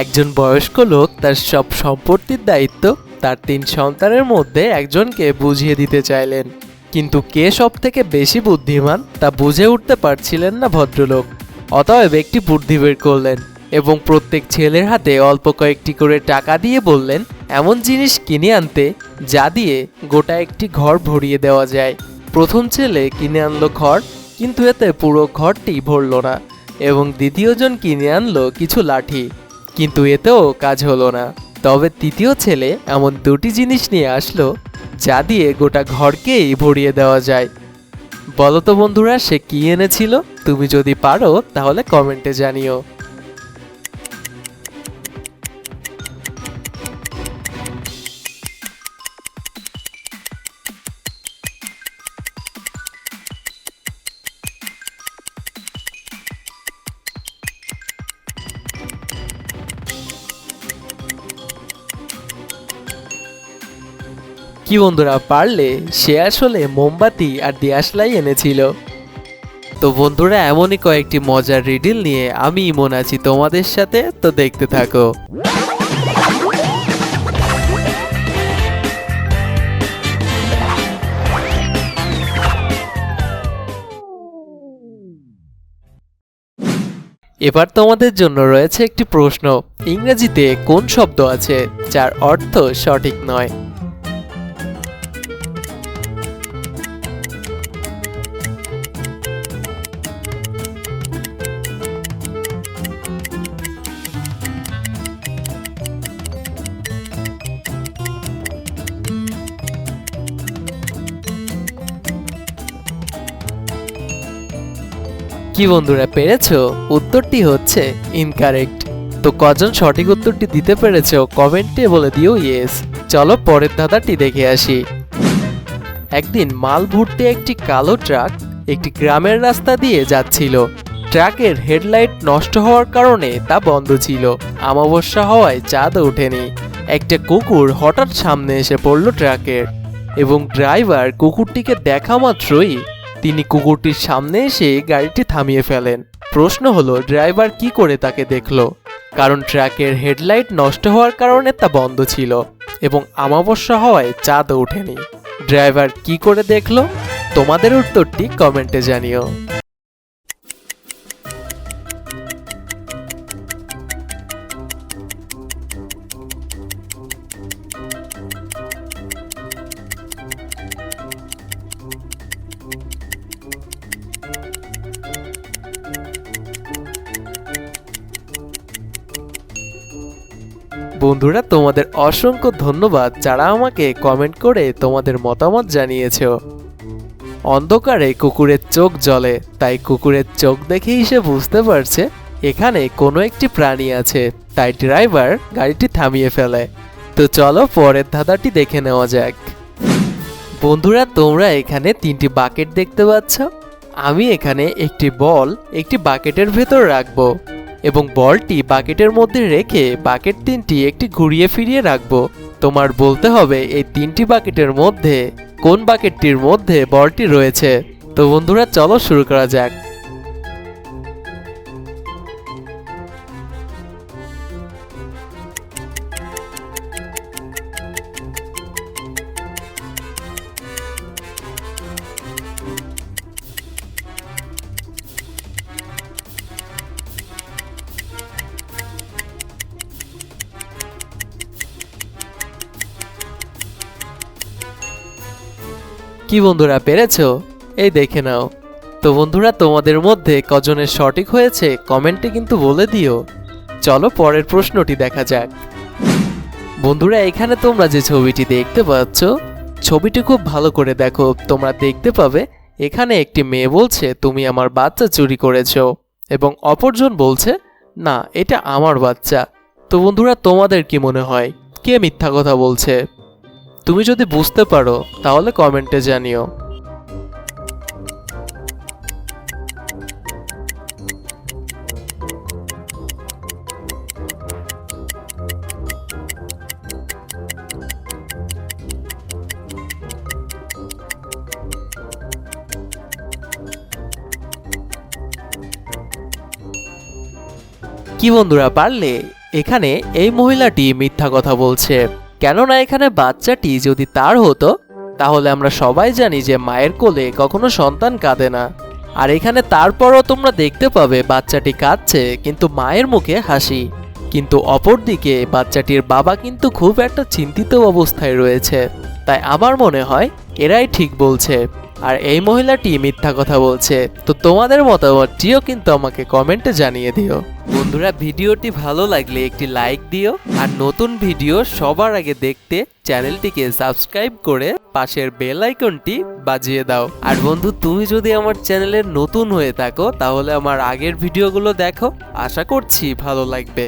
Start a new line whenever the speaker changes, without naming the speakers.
একজন বয়স্ক লোক তার সব সম্পত্তির দায়িত্ব তার তিন সন্তানের মধ্যে একজনকে বুঝিয়ে দিতে চাইলেন। কিন্তু কে সব থেকে বেশি বুদ্ধিমান তা বুঝে উঠতে পারছিলেন না ভদ্রলোক। অতএব একটি বুদ্ধি বের করলেন এবং প্রত্যেক ছেলের হাতে অল্প কয়েকটি করে টাকা দিয়ে বললেন, এমন জিনিস কিনে আনতে যা দিয়ে গোটা একটি ঘর ভরিয়ে দেওয়া যায়। প্রথম ছেলে কিনে আনলো ঘর কিন্তু এতে পুরো ঘরটি ভরল না এবং দ্বিতীয়জন কিনে আনলো কিছু লাঠি। কিন্তু এতেও কাজ হলো না। তবে তৃতীয় ছেলে এমন দুটি জিনিস নিয়ে আসলো, যা দিয়ে গোটা ঘরকেই ভরিয়ে দেওয়া যায়। বলতো বন্ধুরা, সে কি এনেছিল? তুমি যদি পারো, তাহলে কমেন্টে জানিও। কি বন্ধুরা, পারলে সে আসলে মোমবাতি আর দিয়াশলাই এনেছিল। তো বন্ধুরা, এমনই কয়েকটি মজার রিডিল নিয়ে আমি ইমন আছি তোমাদের সাথে, তো দেখতে থাকো। এবার তোমাদের জন্য রয়েছে একটি প্রশ্ন। ইংরেজিতে কোন শব্দ আছে, যার অর্থ সঠিক নয়? কি বন্ধুরা পেরেছ? উত্তরটি হচ্ছে ইনকারেক্ট তো কজন সঠিক উত্তরটি দিতে পেরেছ, কমেন্টে বলে দিও ইয়েস চলো পরের ধাঁধাটি দেখে আসি। একদিন মাল ভর্তি একটি কালো ট্রাক একটি গ্রামের রাস্তা দিয়ে যাচ্ছিল। ট্রাকের হেডলাইট নষ্ট হওয়ার কারণে তা বন্ধ ছিল। আমাবস্যা হওয়ায় চাঁদ ওঠেনি। একটা কুকুর হঠাৎ সামনে এসে পড়ল ট্রাকের। এবং ড্রাইভার কুকুরটিকে দেখা মাত্রই তিনি কুকুরটির সামনে এসে গাড়িটি থামিয়ে ফেলেন। প্রশ্ন হলো, ড্রাইভার কি করে তাকে দেখল? কারণ ট্রাকের হেডলাইট নষ্ট হওয়ার কারণে তা বন্ধ ছিল এবং আমাবস্যা হওয়ায় চাঁদ ওঠেনি। ড্রাইভার কি করে দেখল? তোমাদের উত্তরটি কমেন্টে জানিও। বন্ধুরা, তোমাদের অসংখ্য ধন্যবাদ যারা আমাকে কমেন্ট করে তোমাদের মতামত জানিয়েছো। অন্ধকারে কুকুরের চোখ জ্বলে, তাই কুকুরের চোখ দেখেই সে বুঝতে পারছে এখানে কোনো একটি প্রাণী আছে, তাই ড্রাইভার গাড়িটি থামিয়ে ফেলে। তো চলো পরের ধাঁধাটি দেখে নেওয়া যাক। বন্ধুরা, তোমরা এখানে তিনটি বাকেট দেখতে পাচ্ছ। আমি এখানে একটি বল, একটি বাকেটের ভেতর রাখব। এবং বলটি বাকেটের মধ্যে রেখে বাকেট তিনটি একটি ঘুরিয়ে ফিরিয়ে রাখব। তোমার বলতে হবে এই তিনটি বাকেটের মধ্যে কোন বাকেটটির মধ্যে বলটি রয়েছে। তো বন্ধুরা, চলো শুরু করা যাক। কি বন্ধুরা পেরেছ? এই দেখে নাও। তো বন্ধুরা, তোমাদের মধ্যে কজনের সঠিক হয়েছে কমেন্টে কিন্তু বলে দিও। চলো পরের প্রশ্নটি দেখা যাক। বন্ধুরা, এখানে তোমরা যে ছবিটি দেখতে পাচ্ছ, ছবিটি খুব ভালো করে দেখো। তোমরা দেখতে পাবে, এখানে একটি মেয়ে বলছে, তুমি আমার বাচ্চা চুরি করেছ। এবং অপরজন বলছে, না, এটা আমার বাচ্চা। তো বন্ধুরা, তোমাদের কি মনে হয়? কে মিথ্যা কথা বলছে? তুমি যদি বুঝতে পারো, তাহলে কমেন্টে জানিও। কি বন্ধুরা, পারলে? এখানে এই মহিলাটি মিথ্যা কথা বলছে। কেননা এখানে বাচ্চাটি যদি তার হতো, তাহলে আমরা সবাই জানি যে মায়ের কোলে কখনো সন্তান কাঁদে না। আর এখানে তারপরও তোমরা দেখতে পাবে বাচ্চাটি কাঁদছে, কিন্তু মায়ের মুখে হাসি। কিন্তু অপরদিকে বাচ্চাটির বাবা কিন্তু খুব একটা চিন্তিত অবস্থায় রয়েছে। তাই আমার মনে হয় এরাই ঠিক বলছে। আর এই মহিলাটি মিথ্যা কথা বলছে। তো তোমাদের মতামতটিও কিন্তু আমাকে কমেন্টে জানিয়ে দিও। বন্ধুরা, ভিডিওটি ভালো লাগলে একটি লাইক দিও আর নতুন ভিডিও সবার আগে দেখতে চ্যানেলটিকে সাবস্ক্রাইব করে পাশের বেল আইকনটি বাজিয়ে দাও। আর বন্ধু, তুমি যদি আমার চ্যানেলের নতুন হয়ে থাকো, তাহলে আমার আগের ভিডিওগুলো দেখো। আশা করছি ভালো লাগবে।